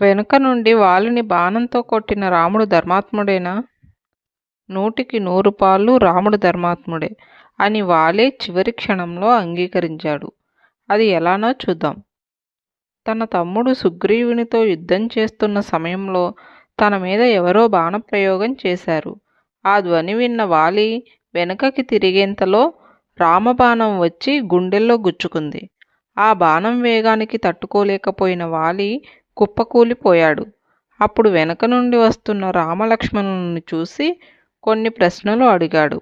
వెనుక నుండి వాలిని బాణంతో కొట్టిన రాముడు ధర్మాత్ముడేనా? నూటికి నూరు పాళ్ళు రాముడు ధర్మాత్ముడే అని వాలే చివరి క్షణంలో అంగీకరించాడు. అది ఎలానో చూద్దాం. తన తమ్ముడు సుగ్రీవునితో యుద్ధం చేస్తున్న సమయంలో తన మీద ఎవరో బాణప్రయోగం చేశారు. ఆ ధ్వని విన్న వాలి వెనుకకి తిరిగేంతలో రామబాణం వచ్చి గుండెల్లో గుచ్చుకుంది. ఆ బాణం వేగానికి తట్టుకోలేకపోయిన వాలి కుప్పకూలిపోయాడు. అప్పుడు వెనక నుండి వస్తున్న రామలక్ష్మణుని చూసి కొన్ని ప్రశ్నలు అడిగాడు.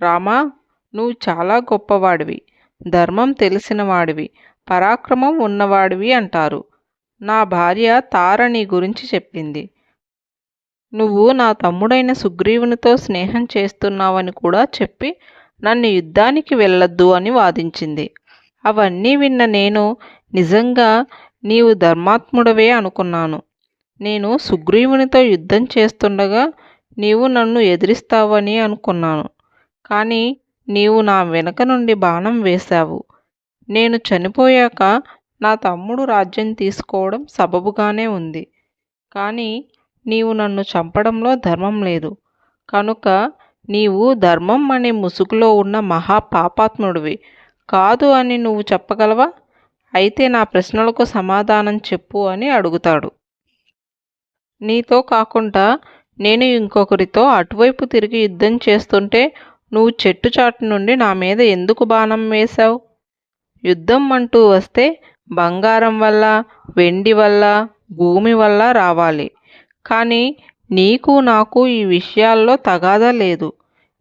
రామా నువ్వు చాలా గొప్పవాడివి. ధర్మం తెలిసినవాడివి. పరాక్రమం ఉన్నవాడివి అంటారు. నా భార్య తార నీ గురించి చెప్పింది. నువ్వు నా తమ్ముడైన సుగ్రీవునితో స్నేహం చేస్తున్నావని కూడా చెప్పి నన్ను యుద్ధానికి వెళ్ళొద్దు అని వాదించింది. అవన్నీ విన్న నేను నిజంగా నీవు ధర్మాత్ముడవే అనుకున్నాను. నేను సుగ్రీవునితో యుద్ధం చేస్తుండగా నీవు నన్ను ఎదిరిస్తావని అనుకున్నాను. కానీ నీవు నా వెనక నుండి బాణం వేశావు. నేను చనిపోయాక నా తమ్ముడు రాజ్యం తీసుకోవడం సబబుగానే ఉంది. కానీ నీవు నన్ను చంపడంలో ధర్మం లేదు. కనుక నీవు ధర్మం అనే ముసుగులో ఉన్న మహా పాపాత్ముడివి. కాదు అని నువ్వు చెప్పగలవా? అయితే నా ప్రశ్నలకు సమాధానం చెప్పు అని అడుగుతాడు. నీతో కాకుండా నేను ఇంకొకరితో అటువైపు తిరిగి యుద్ధం చేస్తుంటే నువ్వు చెట్టు చాటు నుండి నా మీద ఎందుకు బాణం వేశావు? యుద్ధం అంటూ వస్తే బంగారం వల్ల వెండి వల్ల భూమి వల్ల రావాలి. కానీ నీకు నాకు ఈ విషయాల్లో తగాదా లేదు.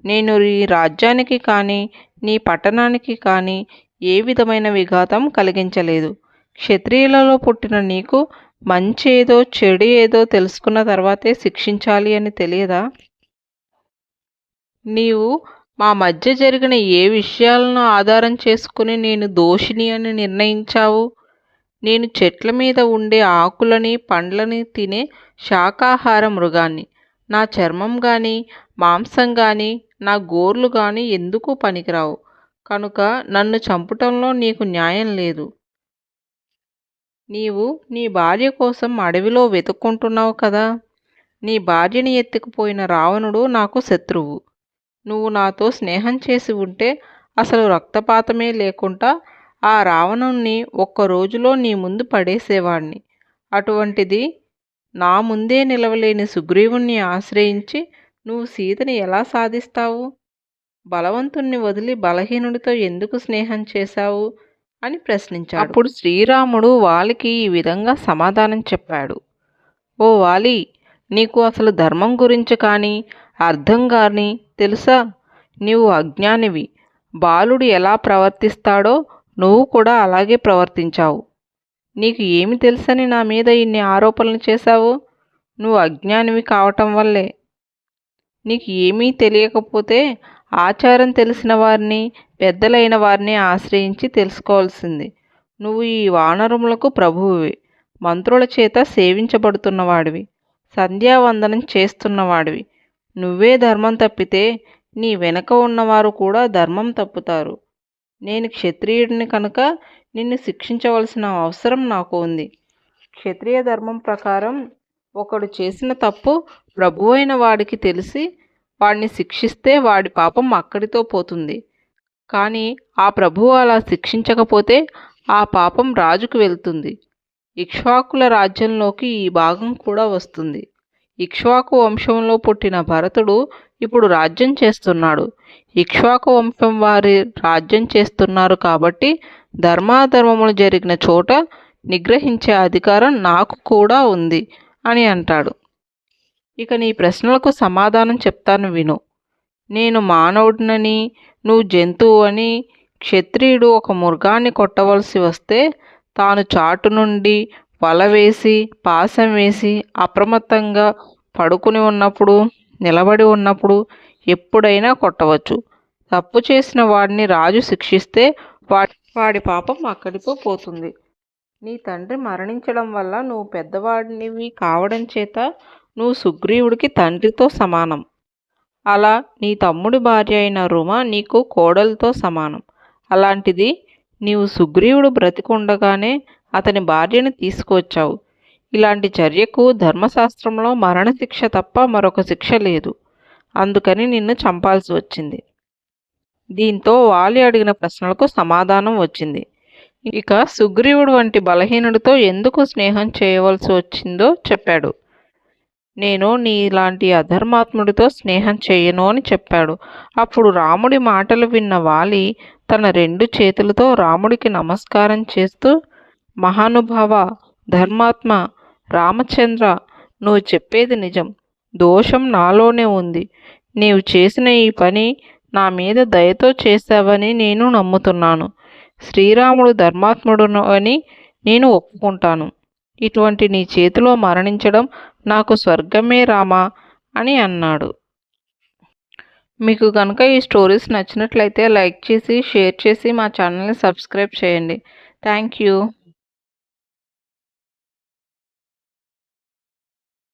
నేను ఈ రాజ్యానికి కానీ నీ పట్టణానికి కానీ ఏ విధమైన విఘాతం కలిగించలేదు. క్షత్రియులలో పుట్టిన నీకు మంచి ఏదో చెడు ఏదో తెలుసుకున్న తర్వాతే శిక్షించాలి అని తెలియదా? నీవు మా మధ్య జరిగిన ఏ విషయాలను ఆధారం చేసుకుని నేను దోషిని అని నిర్ణయించావు? నేను చెట్ల మీద ఉండే ఆకులని పండ్లని తినే శాకాహార మృగాన్ని. నా చర్మం కానీ మాంసం కానీ నా గోర్లు కానీ ఎందుకు పనికిరావు? కనుక నన్ను చంపటంలో నీకు న్యాయం లేదు. నీవు నీ భార్య కోసం అడవిలో వెతుక్కుంటున్నావు కదా. నీ భార్యని ఎత్తుకుపోయిన రావణుడు నాకు శత్రువు. నువ్వు నాతో స్నేహం చేసి ఉంటే అసలు రక్తపాతమే లేకుండా ఆ రావణుణ్ణి ఒక్క రోజులో నీ ముందు పడేసేవాణ్ణి. అటువంటిది నా ముందే నిలవలేని సుగ్రీవుణ్ణి ఆశ్రయించి నువ్వు సీతని ఎలా సాధిస్తావు? బలవంతుణ్ణి వదిలి బలహీనుడితో ఎందుకు స్నేహం చేశావు? అని ప్రశ్నించాడు. అప్పుడు శ్రీరాముడు వాలికి ఈ విధంగా సమాధానం చెప్పాడు. ఓ వాలి నీకు అసలు ధర్మం గురించి కానీ అర్థం కానీ తెలుసా? నీవు అజ్ఞానివి. బాలుడు ఎలా ప్రవర్తిస్తాడో నువ్వు కూడా అలాగే ప్రవర్తించావు. నీకు ఏమి తెలుసని నా మీద ఇన్ని ఆరోపణలు చేశావు? నువ్వు అజ్ఞానివి కావటం వల్లే. నీకు ఏమీ తెలియకపోతే ఆచారం తెలిసిన వారిని పెద్దలైన వారిని ఆశ్రయించి తెలుసుకోవాల్సింది. నువ్వు ఈ వానరములకు ప్రభువువి. మంత్రుల చేత సేవించబడుతున్నవాడివి. సంధ్యావందనం చేస్తున్నవాడివి. నువ్వే ధర్మం తప్పితే నీ వెనక ఉన్నవారు కూడా ధర్మం తప్పుతారు. నేను క్షత్రియుడిని కనుక నిన్ను శిక్షించవలసిన అవసరం నాకు ఉంది. క్షత్రియ ధర్మం ప్రకారం ఒకడు చేసిన తప్పు ప్రభువైన వాడికి తెలిసి వాడిని శిక్షిస్తే వాడి పాపం అక్కడితో పోతుంది. కానీ ఆ ప్రభువు అలా శిక్షించకపోతే ఆ పాపం రాజుకు వెళ్తుంది. ఇక్ష్వాకుల రాజ్యంలోకి ఈ భాగం కూడా వస్తుంది. ఇక్ష్వాకు వంశంలో పుట్టిన భరతుడు ఇప్పుడు రాజ్యం చేస్తున్నాడు. ఇక్ష్వాకు వంశం వారి రాజ్యం చేస్తున్నారు కాబట్టి ధర్మాధర్మములు జరిగిన చోట నిగ్రహించే అధికారం నాకు కూడా ఉంది అని అంటాడు. ఇక నీ ప్రశ్నలకు సమాధానం చెప్తాను విను. నేను మానవుడినని నువ్వు జంతువు అని క్షత్రియుడు ఒక మృగాన్ని కొట్టవలసి వస్తే తాను చాటు నుండి వల వేసి పాసం వేసి అప్రమత్తంగా పడుకుని ఉన్నప్పుడు నిలబడి ఉన్నప్పుడు ఎప్పుడైనా కొట్టవచ్చు. తప్పు చేసిన వాడిని రాజు శిక్షిస్తే వాడి వాడి పాపం అక్కడితో పోతుంది. నీ తండ్రి మరణించడం వల్ల నువ్వు పెద్దవాడినివి కావడం చేత నువ్వు సుగ్రీవుడికి తండ్రితో సమానం. అలా నీ తమ్ముడి భార్య అయిన రుమ నీకు కోడలతో సమానం. అలాంటిది నీవు సుగ్రీవుడు బ్రతికుండగానే అతని భార్యను తీసుకువచ్చావు. ఇలాంటి చర్యకు ధర్మశాస్త్రంలో మరణశిక్ష తప్ప మరొక శిక్ష లేదు. అందుకని నిన్ను చంపాల్సి వచ్చింది. దీంతో వాలి అడిగిన ప్రశ్నలకు సమాధానం వచ్చింది. ఇక సుగ్రీవుడు వంటి బలహీనుడితో ఎందుకు స్నేహం చేయవలసి వచ్చిందో చెప్పాడు. నేను నీలాంటి అధర్మాత్ముడితో స్నేహం చేయను అని చెప్పాడు. అప్పుడు రాముడి మాటలు విన్న వాలి తన రెండు చేతులతో రాముడికి నమస్కారం చేస్తూ మహానుభావ ధర్మాత్మ రామచంద్ర నువ్వు చెప్పేది నిజం. దోషం నాలోనే ఉంది. నీవు చేసిన ఈ పని నా మీద దయతో చేశావని నేను నమ్ముతున్నాను. శ్రీరాముడు ధర్మాత్ముడు అని నేను ఒప్పుకుంటాను. ఇటువంటి నీ చేతిలో మరణించడం నాకు స్వర్గమే రామా అని అన్నాడు. మీకు కనుక ఈ స్టోరీస్ నచ్చినట్లయితే లైక్ చేసి షేర్ చేసి మా ఛానల్ని సబ్స్క్రైబ్ చేయండి. Thank you.